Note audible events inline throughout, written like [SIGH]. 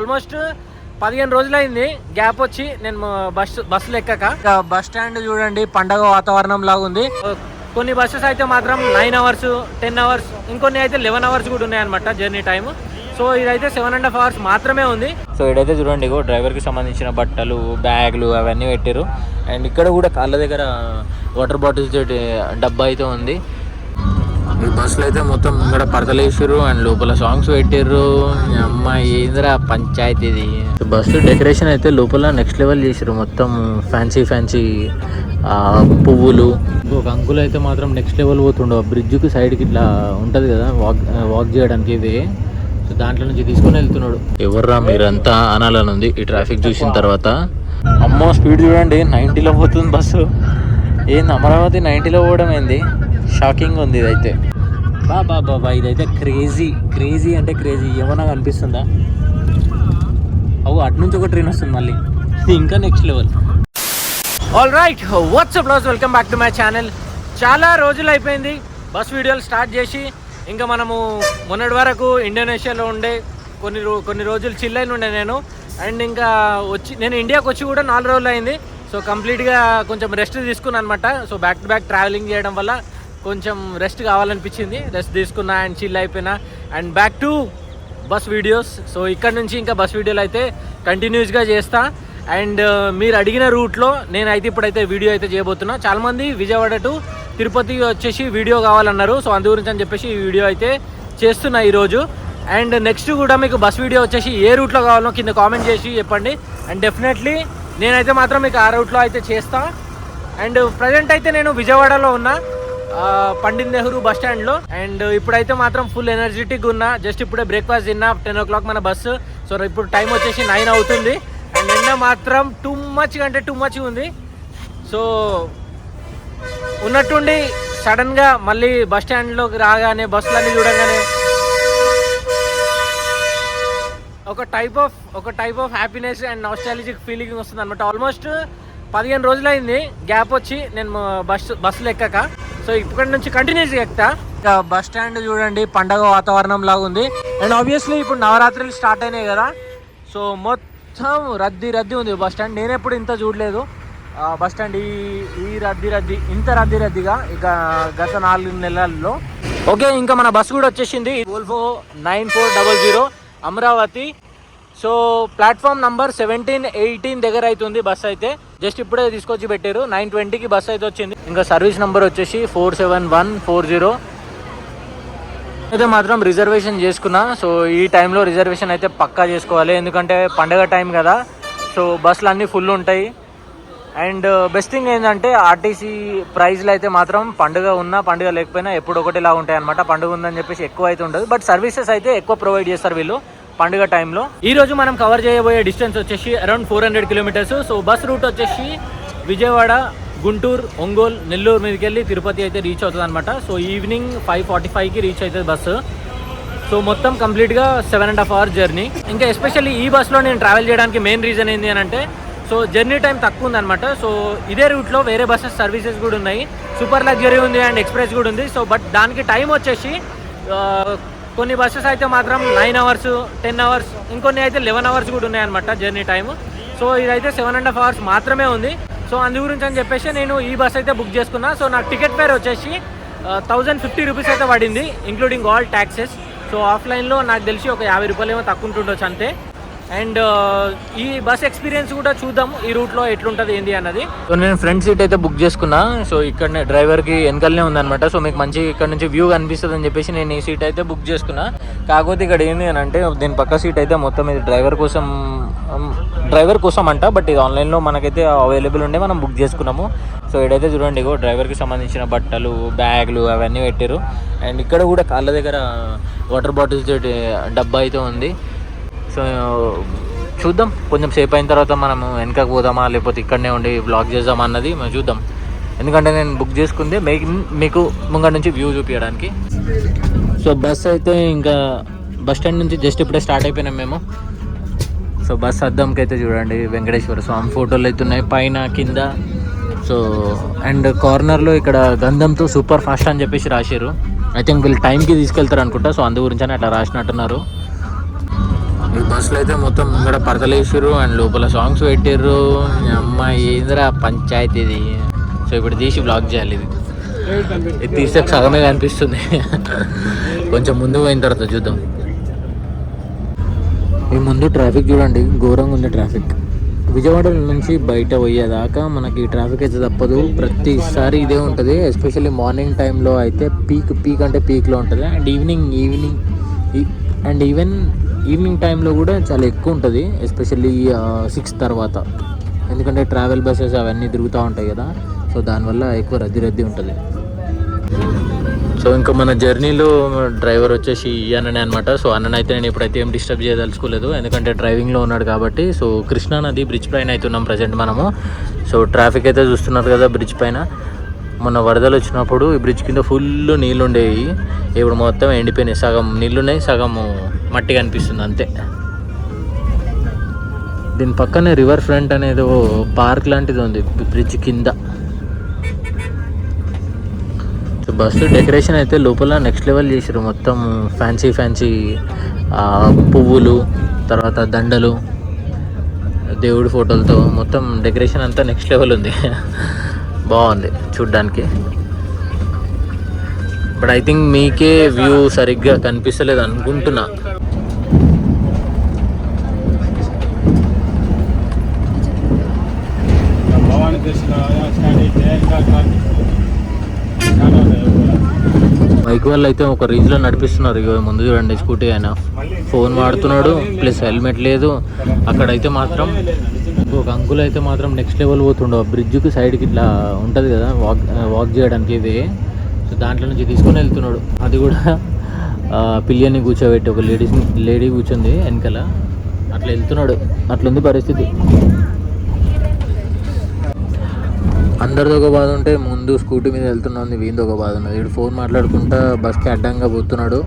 Almost పదిహేను రోజులైంది. Gap వచ్చి నేను బస్ బస్సులు ఎక్కక. బస్ స్టాండ్ చూడండి పండగ వాతావరణం లాగా ఉంది కొన్ని బస్సెస్ అయితే మాత్రం నైన్ అవర్స్ టెన్ అవర్స్ ఇంకొన్ని అయితే లెవెన్ అవర్స్ కూడా ఉన్నాయన్నమాట జర్నీ టైం సో ఇదైతే సెవెన్ అండ్ హాఫ్ అవర్స్ మాత్రమే ఉంది. సో ఇదైతే చూడండి ఇగో డ్రైవర్కి సంబంధించిన బట్టలు బ్యాగులు అవన్నీ పెట్టారు అండ్ ఇక్కడ కూడా కాళ్ళ దగ్గర వాటర్ బాటిల్స్ తోటి డబ్బా అయితే ఉంది. ఈ బస్సులు అయితే మొత్తం ముంగడ పరదలు అండ్ లోపల సాంగ్స్ పెట్టారు అమ్మ ఏందిరా పంచాయతీ ఇది? బస్సు డెకరేషన్ అయితే లోపల నెక్స్ట్ లెవెల్ చేసారు మొత్తం ఫ్యాన్సీ ఫ్యాన్సీ పువ్వులు. ఒక అంకుల్ అయితే మాత్రం నెక్స్ట్ లెవెల్ పోతుండు. ఆ బ్రిడ్జ్కి సైడ్కి ఇట్లా ఉంటుంది కదా వాక్ వాక్ చేయడానికి ఇది. సో దాంట్లో నుంచి తీసుకొని వెళ్తున్నాడు. ఎవర్రా మీరంతా అనాలని ఉంది. ఈ ట్రాఫిక్ చూసిన తర్వాత. అమ్మో స్పీడ్ చూడండి. నైంటీలో పోతుంది బస్సు. ఏంది అమరావతి నైంటీలో పోవడం ఏంది? షాకింగ్ ఉంది ఇదైతే. బా బా బాబా ఇదైతే క్రేజీ క్రేజీ అంటే క్రేజీ ఏమన్నా కనిపిస్తుందా అవు అటు నుంచి ఒక ట్రైన్ వస్తుంది మళ్ళీ. ఇంకా next level all right what's up blouse welcome back to my channel చాలా రోజులు అయిపోయింది. బస్ వీడియోలు స్టార్ట్ చేసి ఇంకా మనము మొన్నటి వరకు ఇండోనేషియాలో ఉండే కొన్ని రో కొన్ని రోజులు చిల్ అయిన ఉండే నేను. అండ్ ఇంకా వచ్చి నేను ఇండియాకి వచ్చి కూడా నాలుగు రోజులు అయింది. సో కంప్లీట్గా కొంచెం రెస్ట్ తీసుకున్నాను అనమాట so back to back traveling చేయడం వల్ల కొంచెం రెస్ట్ కావాలనిపించింది. రెస్ట్ తీసుకున్నా అండ్ చిల్ అయిపోయినా. And back to bus videos so ఇక్కడ నుంచి ఇంకా బస్ వీడియోలు అయితే కంటిన్యూస్గా చేస్తా. అండ్ uh, మీరు అడిగిన రూట్లో నేనైతే ఇప్పుడైతే వీడియో అయితే చేయబోతున్నా. చాలామంది విజయవాడ టు తిరుపతి వచ్చేసి వీడియో కావాలన్నారు. సో అందు గురించి అని చెప్పేసి ఈ వీడియో అయితే చేస్తున్నా ఈరోజు. అండ్ నెక్స్ట్ కూడా మీకు బస్ వీడియో వచ్చేసి ఏ రూట్లో కావాలో కింద కామెంట్ చేసి చెప్పండి. అండ్ డెఫినెట్లీ నేనైతే మాత్రం మీకు ఆ రూట్లో అయితే చేస్తా. అండ్ ప్రజెంట్ అయితే నేను విజయవాడలో ఉన్నా. పండిత్ నెహ్రూ బస్ స్టాండ్లో. అండ్ ఇప్పుడైతే మాత్రం ఫుల్ ఎనర్జెటిక్ ఉన్నా. జస్ట్ ఇప్పుడే బ్రేక్ఫాస్ట్ తిన్నా టెన్ ఓ క్లాక్ మన బస్సు సో ఇప్పుడు టైం వచ్చేసి నైన్ అవుతుంది. అండ్ ఎండ మాత్రం టూ మచ్ అంటే టూ మచ్ ఉంది. సో ఉన్నట్టుండి సడన్గా మళ్ళీ బస్ స్టాండ్లోకి రాగానే బస్సులన్నీ చూడగానే ఒక టైప్ ఆఫ్ ఒక type of happiness and nostalgic feeling వస్తుంది అనమాట ఆల్మోస్ట్ పదిహేను రోజులైంది గ్యాప్ వచ్చి నేను బస్ బస్సులు ఎక్కక సో ఇప్పటి నుంచి కంటిన్యూస్గా ఎక్కుతా. ఇంకా బస్ స్టాండ్ చూడండి పండగ వాతావరణం లాగా ఉంది. అండ్ ఆబ్వియస్లీ ఇప్పుడు నవరాత్రులు స్టార్ట్ అయినాయి కదా. సో మొత్తం రద్దీ రద్దీ ఉంది బస్ స్టాండ్. నేను ఎప్పుడు ఇంత చూడలేదు. బస్ స్టాండ్ ఈ ఈ రద్దీ రద్దీ ఇంత రద్దీ రద్దీగా ఇక గత నాలుగు నెలల్లో. ఓకే ఇంకా మన బస్సు కూడా వచ్చేసింది. ఓల్ఫో nine four double zero Amaravati so platform number seventeen eighteen దగ్గర అవుతుంది బస్ అయితే. జస్ట్ ఇప్పుడే తీసుకొచ్చి పెట్టారు. నైన్ ట్వంటీకి బస్ అయితే వచ్చింది. ఇంకా సర్వీస్ నెంబర్ వచ్చేసి four seven one four zero. అయితే మాత్రం రిజర్వేషన్ చేసుకున్నా. సో ఈ టైంలో రిజర్వేషన్ అయితే పక్కా చేసుకోవాలి. ఎందుకంటే పండగ టైం కదా. సో బస్సులు అన్నీ ఫుల్ ఉంటాయి. అండ్ బెస్ట్ థింగ్ ఏంటంటే ఆర్టీసీ ప్రైజ్లు అయితే మాత్రం పండుగ ఉన్నా పండుగ లేకపోయినా ఎప్పుడు ఒకటిలా ఉంటాయి అనమాట పండుగ ఉందని చెప్పేసి ఎక్కువ అయితే ఉండదు. బట్ సర్వీసెస్ అయితే ఎక్కువ ప్రొవైడ్ చేస్తారు వీళ్ళు. పండుగ టైంలో. ఈ రోజు మనం కవర్ చేయబోయే డిస్టెన్స్ వచ్చేసి around four hundred kilometres so bus route వచ్చేసి విజయవాడ గుంటూరు ఒంగోలు నెల్లూరు మీదకి వెళ్ళి తిరుపతి అయితే రీచ్ అవుతుంది అనమాట సో ఈవినింగ్ ఫైవ్ ఫార్టీ ఫైవ్కి రీచ్ అవుతుంది బస్సు సో మొత్తం కంప్లీట్గా seven and half hour journey ఇంకా ఎస్పెషల్లీ ఈ బస్సులో నేను ట్రావెల్ చేయడానికి మెయిన్ రీజన్ ఏంటి అని అంటే సో జర్నీ టైం తక్కువ ఉందన్నమాట. సో ఇదే రూట్లో వేరే బస్సెస్ సర్వీసెస్ కూడా ఉన్నాయి. సూపర్ లగ్జరీ ఉంది అండ్ ఎక్స్ప్రెస్ కూడా ఉంది. సో బట్ దానికి టైం వచ్చేసి కొన్ని బస్సెస్ అయితే మాత్రం నైన్ అవర్స్ టెన్ అవర్స్ ఇంకొన్ని అయితే లెవెన్ అవర్స్ కూడా ఉన్నాయన్నమాట జర్నీ టైం సో ఇదైతే సెవెన్ అండ్ హాఫ్ అవర్స్ మాత్రమే ఉంది. సో అందు గురించి అని చెప్పేసి నేను ఈ బస్ అయితే బుక్ చేసుకున్నా. సో నాకు టికెట్ ఫేర్ వచ్చేసి థౌజండ్ ఫిఫ్టీ రూపీస్ అయితే పడింది ఇంక్లూడింగ్ ఆల్ ట్యాక్సెస్ సో ఆఫ్లైన్లో నాకు తెలిసి ఒక యాభై రూపాయలు ఏమో తక్కువ ఉంటుండొచ్చు అంతే. అండ్ ఈ బస్ ఎక్స్పీరియన్స్ కూడా చూద్దాం ఈ రూట్లో ఎట్లుంటుంది ఏంటి అన్నది. సో నేను ఫ్రంట్ సీట్ అయితే బుక్ చేసుకున్నా సో ఇక్కడనే డ్రైవర్కి వెనకాలనే ఉందన్నమాట. సో మీకు మంచి ఇక్కడ నుంచి వ్యూ కనిపిస్తుంది అని చెప్పేసి నేను ఈ సీట్ అయితే బుక్ చేసుకున్నా. కాకపోతే ఇక్కడ ఏంది అని అంటే దీని పక్క సీట్ అయితే మొత్తం ఇది డ్రైవర్ కోసం డ్రైవర్ కోసం అంట బట్ ఇది ఆన్లైన్లో మనకైతే అవైలబుల్ ఉండే మనం బుక్ చేసుకున్నాము. సో ఇడైతే చూడండి ఇగో డ్రైవర్కి సంబంధించిన బట్టలు బ్యాగులు అవన్నీ పెట్టారు అండ్ ఇక్కడ కూడా కాళ్ళ దగ్గర వాటర్ బాటిల్స్ తోటి డబ్బా అయితే ఉంది. సో చూద్దాం. కొంచెం సేపు అయిన తర్వాత మనము వెనకకు పోదామా లేకపోతే ఇక్కడనే ఉండి బ్లాగ్ చేద్దామా అన్నది మనం చూద్దాం. ఎందుకంటే నేను బుక్ చేసుకుంది మీకు మీకు ముంగడ నుంచి వ్యూ చూపించడానికి సో బస్ అయితే ఇంకా బస్ స్టాండ్ నుంచి జస్ట్ ఇప్పుడే స్టార్ట్ అయిపోయినాం మేము. సో బస్ అద్దంకి అయితే చూడండి వెంకటేశ్వర స్వామి ఫోటోలు అయితే ఉన్నాయి పైన కింద. సో అండ్ కార్నర్లో ఇక్కడ గంధంతో సూపర్ ఫాస్ట్ అని చెప్పేసి రాశారు. ఐ థింక్ వీళ్ళు టైంకి తీసుకెళ్తారు అనుకుంటా సో అందు గురించి అట్లా రాసినట్టున్నారు. ఈ బస్సులో అయితే మొత్తం ఇక్కడ పరతలేసారు అండ్ లోపల సాంగ్స్ పెట్టారు అమ్మాయి ఏందిరా పంచాయతీ ఇది? సో ఇప్పుడు తీసి బ్లాక్ చేయాలి ఇది. ఇది తీస్తే సగమే కనిపిస్తుంది. కొంచెం ముందు పోయిన తర్వాత చూద్దాం. ఈ ముందు ట్రాఫిక్ చూడండి. ఘోరంగా ఉంది ట్రాఫిక్ విజయవాడ నుంచి బయట పోయేదాకా మనకి ట్రాఫిక్ అయితే తప్పదు. ప్రతిసారి ఇదే ఉంటుంది. ఎస్పెషల్లీ మార్నింగ్ టైంలో అయితే పీక్ పీక్ అంటే పీక్లో ఉంటుంది. And evening evening and even evening టైంలో కూడా చాలా ఎక్కువ ఉంటుంది ఎస్పెషల్లీ సిక్స్ తర్వాత. ఎందుకంటే ట్రావెల్ బస్సెస్ అవన్నీ తిరుగుతూ ఉంటాయి కదా సో దానివల్ల ఎక్కువ రద్దీ రద్దీ ఉంటుంది. సో ఇంకా మన జర్నీలో డ్రైవర్ వచ్చేసి అన్ననే అనమాట సో అన్నని అయితే నేను ఇప్పుడైతే ఏం డిస్టర్బ్ చేయదలుచుకోలేదు. ఎందుకంటే డ్రైవింగ్లో ఉన్నాడు కాబట్టి సో కృష్ణా నది బ్రిడ్జ్ పైన అయితే ఉన్నాం ప్రజెంట్ మనము. సో ట్రాఫిక్ అయితే చూస్తున్నారు కదా బ్రిడ్జ్ పైన. మొన్న వరదలు వచ్చినప్పుడు ఈ బ్రిడ్జ్ కింద ఫుల్ నీళ్ళు ఉండేవి ఇప్పుడు మొత్తం ఎండిపోయినాయి. సగం నీళ్ళున్నాయి సగం మట్టి కనిపిస్తుంది అంతే. దీని పక్కనే రివర్ ఫ్రంట్ అనేది ఓ పార్క్ లాంటిది ఉంది బ్రిడ్జ్ కింద. బస్సు డెకరేషన్ అయితే లోపల నెక్స్ట్ లెవెల్ చేసారు మొత్తం ఫ్యాన్సీ ఫ్యాన్సీ పువ్వులు తర్వాత దండలు దేవుడి ఫోటోలతో మొత్తం డెకరేషన్ అంతా నెక్స్ట్ లెవెల్ ఉంది. [LAUGHS] బాగుంది చూడ్డానికి. బట్ ఐ థింక్ మీకే వ్యూ సరిగ్గా కనిపిస్తలేదు అనుకుంటున్నా. అయితే బైక్ వాళ్ళు అయితే ఒక రేంజ్లో నడిపిస్తున్నారు. ఇక ముందు చూడండి స్కూటీ ఆయన. ఫోన్ వాడుతున్నాడు ప్లస్ హెల్మెట్ లేదు. అక్కడైతే మాత్రం ఒక అంకుల్ అయితే మాత్రం నెక్స్ట్ లెవెల్ పోతుండో. బ్రిడ్జ్కి సైడ్కి ఇట్లా ఉంటుంది కదా వాక్ వాక్ చేయడానికి ఇది. సో దాంట్లో నుంచి తీసుకొని వెళ్తున్నాడు. అది కూడా పిల్లని కూర్చోబెట్టి ఒక లేడీస్ లేడీ కూర్చుంది వెనకాల. అట్లా వెళ్తున్నాడు. అట్లుంది పరిస్థితి. అందరితో ఒక బాధ ఉంటే ముందు స్కూటీ మీద వెళ్తున్నది వీందో ఒక బాధ ఉన్నది. వీడు ఫోన్ మాట్లాడుకుంటా బస్కి అడ్డంగా పోతున్నాడు.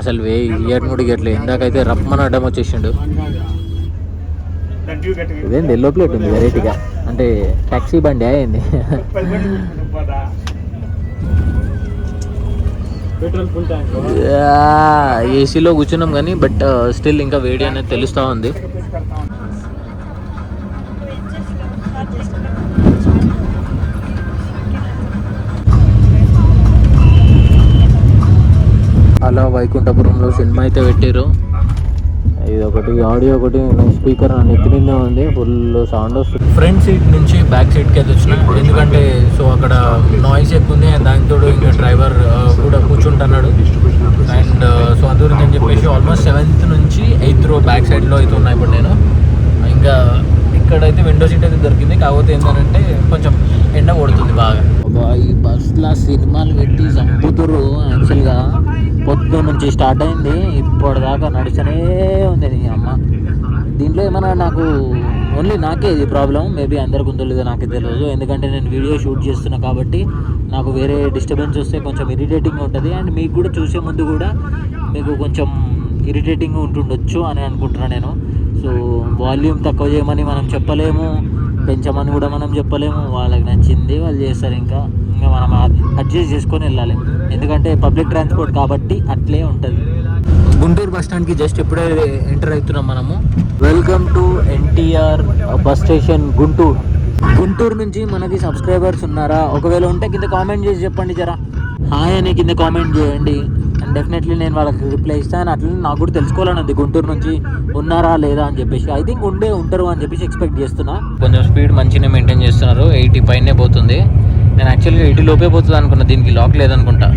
అసలు వే ఇయర్ ముడికి ఎట్లా ఇందాకైతే రప్పమని అడ్డం వచ్చేసిండు. ఇదేంది ఎల్లో ప్లేట్ ఉంది వెరైటీగా. అంటే టాక్సీ బండి అయింది. ఏసీలో కూర్చున్నాం కానీ బట్ స్టిల్ ఇంకా వేడి అనేది తెలుస్తూ ఉంది. అలా వైకుంఠపురంలో సినిమా అయితే పెట్టారు ఇది ఒకటి ఆడియో ఒకటి స్పీకర్ నా నెత్తి మీద ఉంది ఫుల్ సౌండ్ వస్తుంది. ఫ్రంట్ సీట్ నుంచి బ్యాక్ సీట్కి అయితే వచ్చిన ఎందుకంటే సో అక్కడ నాయిస్ ఎక్కువ ఉంది అండ్ దానితో ఇంకా డ్రైవర్ కూడా కూర్చుంటున్నాడు. అండ్ సో అందుగురించి అని చెప్పేసి ఆల్మోస్ట్ సెవెంత్ నుంచి ఎయిత్ రో బ్యాక్ సైడ్లో అయితే ఉన్నా ఇప్పుడు నేను. ఇంకా ఇక్కడైతే విండో సీట్ అయితే దొరికింది కాకపోతే ఏంటంటే కొంచెం ఎండ కొడుతుంది బాగా. ఈ బస్లో సినిమాలు పెట్టి చంపుతురు యాక్చువల్గా. పొద్దు నుంచి స్టార్ట్ అయింది. ఇప్పటిదాకా నడుచనే ఉంది నీ అమ్మ. దీంట్లో ఏమైనా నాకు ఓన్లీ నాకే ఇది ప్రాబ్లం మేబీ అందరికి ఉందో లేదో నాకే తెలియదు ఎందుకంటే నేను వీడియో షూట్ చేస్తున్నా కాబట్టి నాకు వేరే డిస్టర్బెన్స్ వస్తే కొంచెం ఇరిటేటింగ్ ఉంటుంది. అండ్ మీకు కూడా చూసే ముందు కూడా మీకు కొంచెం ఇరిటేటింగ్ ఉంటుండొచ్చు అని అనుకుంటున్నాను నేను. సో వాల్యూమ్ తక్కువ చేయమని మనం చెప్పలేము. పెంచమని కూడా మనం చెప్పలేము. వాళ్ళకి నచ్చింది వాళ్ళు చేస్తారు ఇంకా. ఇంకా మనం అడ్జస్ట్ చేసుకొని వెళ్ళాలి. ఎందుకంటే పబ్లిక్ ట్రాన్స్పోర్ట్ కాబట్టి అట్లే ఉంటుంది. గుంటూరు బస్ స్టాండ్కి జస్ట్ ఇప్పుడే ఎంటర్ అవుతున్నాం మనము. Welcome to NTR bus station Guntur. Guntur నుంచి మనకి సబ్స్క్రైబర్స్ ఉన్నారా? ఒకవేళ ఉంటే కింద కామెంట్ చేసి చెప్పండి జరా. హాయ్ అని కింద కామెంట్ చేయండి. అండ్ డెఫినెట్లీ నేను వాళ్ళకి రిప్లై ఇస్తాను. అట్లనే నాకు కూడా తెలుసుకోవాలని ఉంది. గుంటూరు నుంచి ఉన్నారా లేదా అని చెప్పేసి. ఐ థింక్ ఉండే ఉంటారు అని చెప్పేసి ఎక్స్పెక్ట్ చేస్తున్నా. కొంచెం స్పీడ్ మంచిగానే మెయింటైన్ చేస్తున్నారు. ఎయిటీ పైనే పోతుంది. నేను యాక్చువల్గా ఇటు లోపే పోతుంది అనుకున్నా దీనికి లాక్ లేదనుకుంటా.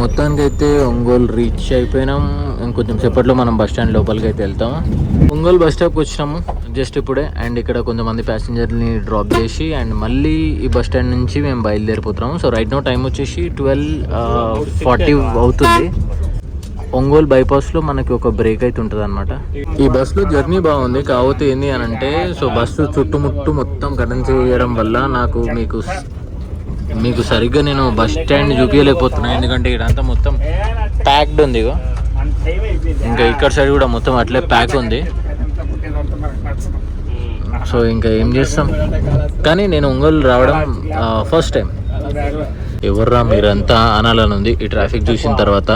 మొత్తానికైతే మొత్తానికి అయితే ఒంగోలు రీచ్ అయిపోయినాం. ఇంకొంచెం సేపట్లో మనం బస్ స్టాండ్ లోపలికి అయితే వెళ్తాం. ఒంగోలు బస్ స్టాప్కి వచ్చినాము. జస్ట్ ఇప్పుడే అండ్ ఇక్కడ కొంతమంది ప్యాసింజర్ని డ్రాప్ చేసి అండ్ మళ్ళీ ఈ బస్ స్టాండ్ నుంచి మేము బయలుదేరిపోతున్నాము. సో రైట్ నో టైం వచ్చేసి ట్వెల్వ్ ఫార్టీ అవుతుంది. ఒంగోలు బైపాస్లో మనకి ఒక బ్రేక్ అయితే ఉంటుంది అనమాట ఈ బస్సులో జర్నీ బాగుంది. కాకపోతే ఏంది అని అంటే సో బస్సు చుట్టుముట్టు మొత్తం కరెన్సీ చేయడం వల్ల నాకు మీకు మీకు సరిగ్గా నేను బస్ స్టాండ్ చూపించలేకపోతున్నా ఎందుకంటే ఇదంతా మొత్తం ప్యాక్డ్ ఉంది ఇంకా ఇక్కడ సైడ్ కూడా మొత్తం అట్లే ప్యాక్ ఉంది. సో ఇంకా ఏం చేస్తాం? కానీ నేను ఒంగోలు రావడం ఫస్ట్ టైం ఎవర్రా మీరంతా అనాలని ఉంది. ఈ ట్రాఫిక్ చూసిన తర్వాత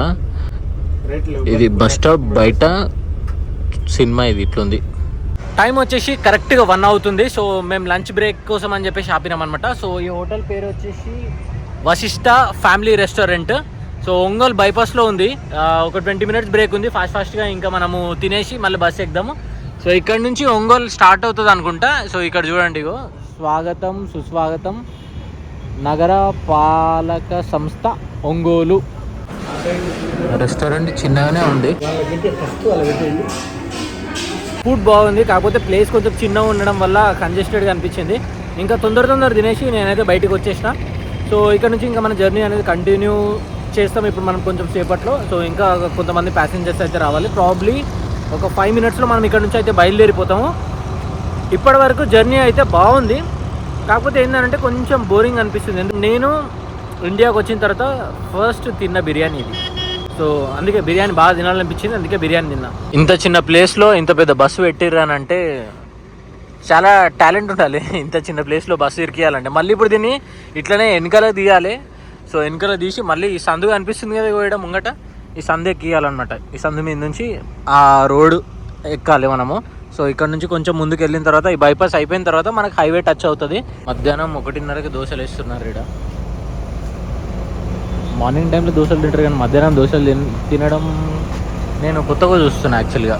ఇది బస్ స్టాప్ బయట సినిమా ఇది ఇట్లుంది. టైం వచ్చేసి కరెక్ట్గా వన్ అవుతుంది. సో మేము లంచ్ బ్రేక్ కోసం అని చెప్పేసి ఆపినాం అనమాట సో ఈ హోటల్ పేరు వచ్చేసి Vashishta family restaurant so Ongole బైపాస్లో ఉంది. ఒక ట్వంటీ మినిట్స్ బ్రేక్ ఉంది. ఫాస్ట్ ఫాస్ట్గా ఇంకా మనము తినేసి మళ్ళీ బస్ ఎక్కుదాము. సో ఇక్కడ నుంచి ఒంగోలు స్టార్ట్ అవుతుంది అనుకుంటా. సో ఇక్కడ చూడండి ఇగో. స్వాగతం సుస్వాగతం. నగర పాలక సంస్థ ఒంగోలు. రెస్టారెంట్ చిన్నగానే ఉంది. ఫుడ్ బాగుంది కాకపోతే ప్లేస్ కొంచెం చిన్నగా ఉండడం వల్ల కంజెస్టెడ్గా అనిపించింది. ఇంకా తొందర తొందర తినేసి నేనైతే బయటకు వచ్చేసిన. సో ఇక్కడ నుంచి ఇంకా మన జర్నీ అనేది కంటిన్యూ చేస్తాం. ఇప్పుడు మనం కొంచెం సేపట్లో. సో ఇంకా కొంతమంది ప్యాసింజర్స్ అయితే రావాలి. ప్రాబ్లీ ఒక ఫైవ్ మినిట్స్లో మనం ఇక్కడ నుంచి అయితే బయలుదేరిపోతాము. ఇప్పటి వరకు జర్నీ అయితే బాగుంది. కాకపోతే ఏంటంటే కొంచెం బోరింగ్ అనిపిస్తుంది. ఎందుకు నేను ఇండియాకి వచ్చిన తర్వాత ఫస్ట్ తిన్న బిర్యానీ ఇది. సో అందుకే బిర్యానీ బాగా తినాలనిపించింది. అందుకే బిర్యానీ తిన్నా. ఇంత చిన్న ప్లేస్లో ఇంత పెద్ద బస్సు పెట్టిర్రానంటే చాలా టాలెంట్ ఉండాలి. [LAUGHS] ఇంత చిన్న ప్లేస్లో బస్సు ఇరికియాలంటే. మళ్ళీ ఇప్పుడు దీన్ని ఇట్లనే వెనకాల తీయాలి. సో వెనకాల తీసి మళ్ళీ ఈ అనిపిస్తుంది కదా పోయడం ముంగట. ఈ సందు ఎక్కియాలన్నమాట ఈ సందు మీద నుంచి ఆ రోడ్డు ఎక్కాలి మనము. సో ఇక్కడ నుంచి కొంచెం ముందుకు వెళ్ళిన తర్వాత ఈ బైపాస్ అయిపోయిన తర్వాత మనకు హైవే టచ్ అవుతుంది. మధ్యాహ్నం ఒకటిన్నరకి దోశలు వేస్తున్నారు ఇక్కడ మార్నింగ్ టైంలో దోశలు తింటారు కానీ మధ్యాహ్నం దోశలు తినడం నేను కొత్తగా చూస్తున్నా యాక్చువల్గా.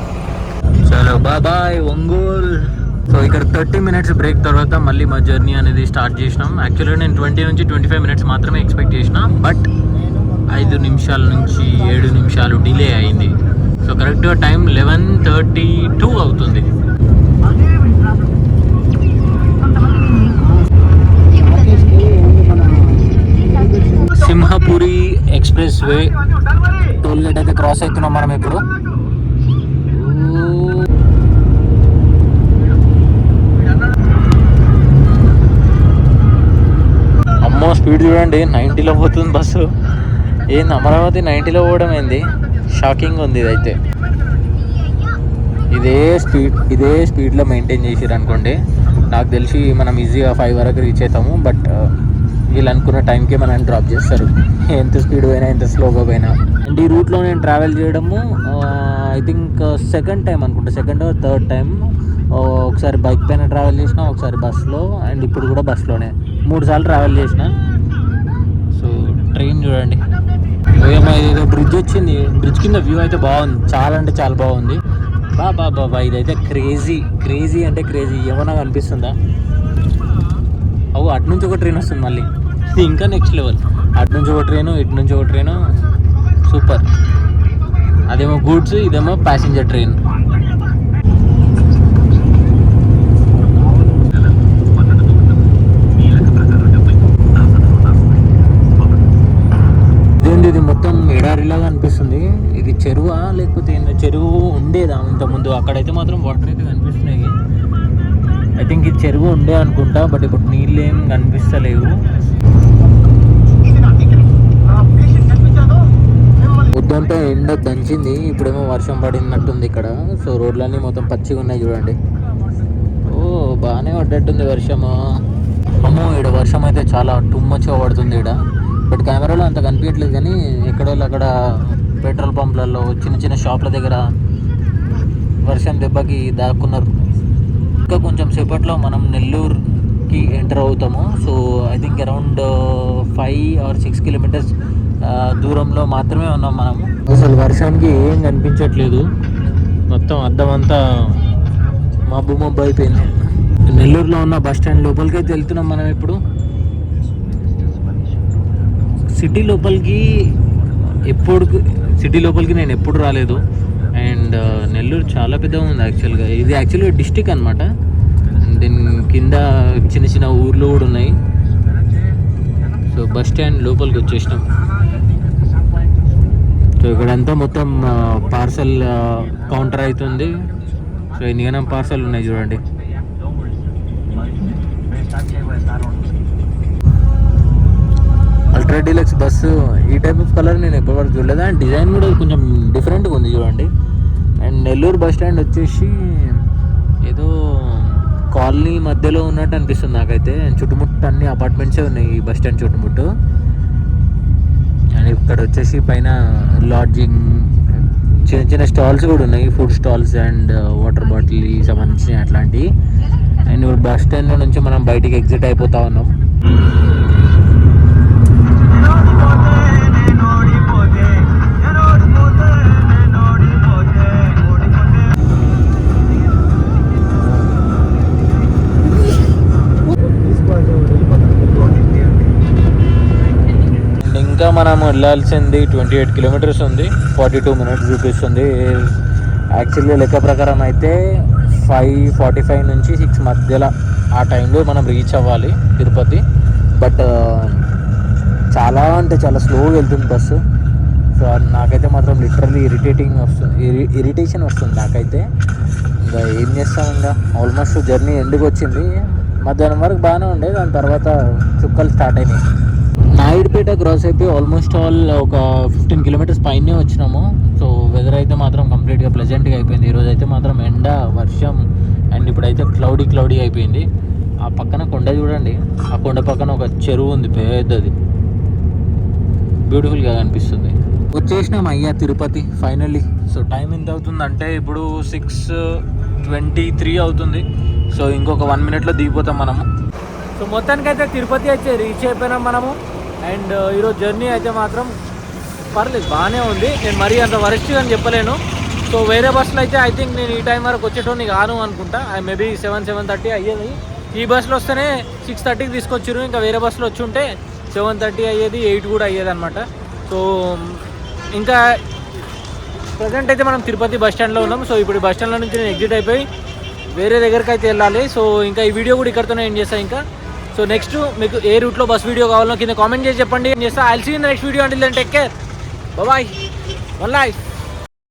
చలో బాబాయ్ ఒంగోల్. సో ఇక్కడ థర్టీ మినిట్స్ బ్రేక్ తర్వాత మళ్ళీ మా జర్నీ అనేది స్టార్ట్ చేసినాం. యాక్చువల్గా నేను ట్వంటీ నుంచి ట్వంటీ ఫైవ్ మినిట్స్ మాత్రమే ఎక్స్పెక్ట్ చేసిన బట్ ఐదు నిమిషాల నుంచి ఏడు నిమిషాలు డిలే అయింది. సో కరెక్ట్గా టైం లెవెన్ థర్టీ టూ అవుతుంది. Simhapuri express way toll gate అయితే క్రాస్ అవుతున్నాం మనం ఇప్పుడు. అమ్మో స్పీడ్ చూడండి. నైంటీలో పోతుంది బస్సు. ఏంది అమరావతి నైంటీలో పోవడం ఏంది? షాకింగ్ ఉంది ఇదైతే. ఇదే స్పీడ్ ఇదే స్పీడ్లో మెయింటైన్ చేసారు అనుకోండి నాకు తెలిసి మనం ఈజీగా ఫైవ్ వరకు రీచ్ అవుతాము బట్ వీళ్ళు అనుకున్న టైంకి మనం డ్రాప్ చేస్తారు. ఎంత స్పీడ్ పోయినా ఎంత స్లోగా పోయినా. అండ్ ఈ రూట్లో నేను ట్రావెల్ చేయడము ఐ థింక్ సెకండ్ టైం అనుకుంటా. సెకండ్ థర్డ్ టైం ఒకసారి బైక్ పైన ట్రావెల్ చేసిన ఒకసారి బస్సులో అండ్ ఇప్పుడు కూడా బస్సులోనే మూడు సార్లు ట్రావెల్ చేసిన. సో ట్రైన్ చూడండి. ఏదో బ్రిడ్జ్ వచ్చింది. బ్రిడ్జ్ కింద వ్యూ అయితే బాగుంది. చాలా అంటే చాలా బాగుంది. బా బా బాబా ఇదైతే క్రేజీ క్రేజీ అంటే క్రేజీ ఏమన్నా కనిపిస్తుందా? అవు అటు నుంచి ఒక ట్రైన్ వస్తుంది మళ్ళీ. ఇది ఇంకా నెక్స్ట్ లెవెల్ అటు నుంచి ఒక ట్రైను ఇటు నుంచి ఒక ట్రైను సూపర్ అదేమో గూడ్స్ ఇదేమో ప్యాసింజర్ ట్రైన్ ఇదేంది ఇది మొత్తం ఎడారిలాగా అనిపిస్తుంది ఇది చెరువా? లేకపోతే ఏందో చెరువు ఉండేదా ఇంతకుముందు అక్కడైతే మాత్రం వాటర్ అయితే కనిపిస్తున్నాయి. ఐ థింక్ ఇది చెరువు ఉండే అనుకుంటా బట్ ఇప్పుడు నీళ్ళు ఏం కనిపిస్తలేవు. పొద్దుంటే ఎండ దంచింది ఇప్పుడేమో వర్షం పడినట్టుంది ఇక్కడ. సో రోడ్లన్నీ మొత్తం పచ్చిగా ఉన్నాయి చూడండి. ఓ బాగానే పడ్డట్టుంది వర్షము. అమ్మో ఇక్కడ వర్షం అయితే చాలా టూ పడుతుంది ఇక్కడ బట్ కెమెరాలో అంత కనిపించట్లేదు కానీ ఎక్కడో అక్కడ పెట్రోల్ పంపులలో చిన్న చిన్న షాప్ల దగ్గర వర్షం దెబ్బకి దాక్కున్నారు. ఇంకా కొంచెం సేపట్లో మనం నెల్లూరుకి ఎంటర్ అవుతాము. So I think around five or six kilometres దూరంలో మాత్రమే ఉన్నాం మనము. అసలు వర్షానికి ఏం కనిపించట్లేదు. మొత్తం అద్దం అంతా మబ్బు మబ్బు అయిపోయింది. నెల్లూరులో ఉన్న బస్ స్టాండ్ లోపలికి అయితే వెళ్తున్నాం మనం ఇప్పుడు. సిటీ లోపలికి ఎప్పుడు సిటీ లోపలికి నేను ఎప్పుడు రాలేదు. అండ్ నెల్లూరు చాలా పెద్దగా ఉంది యాక్చువల్గా. ఇది యాక్చువల్గా డిస్టిక్ అనమాట దీని కింద చిన్న చిన్న ఊర్లు కూడా ఉన్నాయి. సో బస్ స్టాండ్ లోపలికి వచ్చేసినాం. సో ఇక్కడంతా మొత్తం పార్సల్ కౌంటర్ అవుతుంది సో ఎన్నికైనా పార్సల్ ఉన్నాయి చూడండి. అల్ట్రా డీలక్స్ బస్సు ఈ టైప్ ఆఫ్ కలర్ నేను ఎప్పటివరకు చూడలేదు. అండ్ డిజైన్ కూడా కొంచెం డిఫరెంట్గా ఉంది చూడండి. అండ్ నెల్లూరు బస్ స్టాండ్ వచ్చేసి ఏదో కాలనీ మధ్యలో ఉన్నట్టు అనిపిస్తుంది నాకైతే. చుట్టుముట్టు అన్ని అపార్ట్మెంట్సే ఉన్నాయి ఈ బస్ స్టాండ్ చుట్టుముట్టు. అండ్ ఇక్కడ వచ్చేసి పైన లాడ్జింగ్ చిన్న చిన్న స్టాల్స్ కూడా ఉన్నాయి. Food stalls and water bottle సంబంధించిన అట్లాంటివి. అండ్ ఇప్పుడు బస్ స్టాండ్ నుంచి మనం బయటికి ఎగ్జిట్ అయిపోతా ఉన్నాం. ఇంకా మనం వెళ్ళాల్సింది ట్వంటీ ఎయిట్ కిలోమీటర్స్ ఉంది. ఫార్టీ టూ మినిట్స్ చూపిస్తుంది. యాక్చువల్లీ లెక్క ప్రకారం అయితే ఫైవ్ ఫార్టీ ఫైవ్ నుంచి సిక్స్ మధ్యలో ఆ టైంలో మనం రీచ్ అవ్వాలి తిరుపతి. బట్ చాలా అంటే చాలా స్లోగా వెళ్తుంది బస్సు. సో నాకైతే మాత్రం లిటరల్లీ ఇరిటేటింగ్ వస్తుంది. ఇరిటేషన్ వస్తుంది నాకైతే. ఇంకా ఏం చేస్తాం ఇంకా? ఆల్మోస్ట్ జర్నీ ఎండుకు వచ్చింది. మధ్యాహ్నం వరకు బాగానే ఉండే. దాని తర్వాత చుక్కలు స్టార్ట్ అయినాయి. నాయుడుపేట క్రాస్ అయిపోయి ఆల్మోస్ట్ ఆల్ ఒక ఫిఫ్టీన్ కిలోమీటర్స్ పైనే వచ్చినాము. సో వెదర్ అయితే మాత్రం కంప్లీట్గా ప్లెజెంట్గా అయిపోయింది. ఈరోజు అయితే మాత్రం ఎండ వర్షం అండ్ ఇప్పుడైతే క్లౌడీ క్లౌడీ అయిపోయింది. ఆ పక్కన కొండ చూడండి. ఆ కొండ పక్కన ఒక చెరువు ఉంది పెద్దది. బ్యూటిఫుల్గా కనిపిస్తుంది. వచ్చేసినాం అయ్యా తిరుపతి ఫైనల్లీ సో టైం ఎంత అవుతుంది అంటే ఇప్పుడు సిక్స్ ట్వంటీ త్రీ అవుతుంది. సో ఇంకొక వన్ మినిట్లో దిగిపోతాం మనము. సో మొత్తానికైతే తిరుపతి అయితే రీచ్ అయిపోయినాం మనము. అండ్ uh, ఈరోజు జర్నీ అయితే మాత్రం పర్లేదు బాగానే ఉంది. నేను మరీ అంత వరస్ట్గా అని చెప్పలేను. సో వేరే బస్సులో అయితే ఐ థింక్ నేను ఈ టైం వరకు వచ్చేటోని కాను అనుకుంటా. I maybe seven seven thirty అయ్యేది. ఈ బస్సులో వస్తేనే సిక్స్ థర్టీకి తీసుకొచ్చారు ఇంకా వేరే బస్సులో వచ్చి ఉంటే సెవెన్ థర్టీ అయ్యేది ఎయిట్ కూడా అయ్యేది అనమాట సో ఇంకా ప్రజెంట్ అయితే మనం తిరుపతి బస్ స్టాండ్లో ఉన్నాం. సో ఇప్పుడు బస్ స్టాండ్లో నుంచి నేను ఎగ్జిట్ అయిపోయి వేరే దగ్గరికి అయితే వెళ్ళాలి. సో ఇంకా ఈ వీడియో కూడా ఇక్కడతోనే ఏం చేస్తాను ఇంకా. సో నెక్స్ట్ మీకు ఏ రూట్లో బస్ వీడియో కావాలో కింద కామెంట్ చేసి చెప్పండి. ఏం చేస్తా. ఐల్ సీ నెక్స్ట్ వీడియో అంటే take care bye one life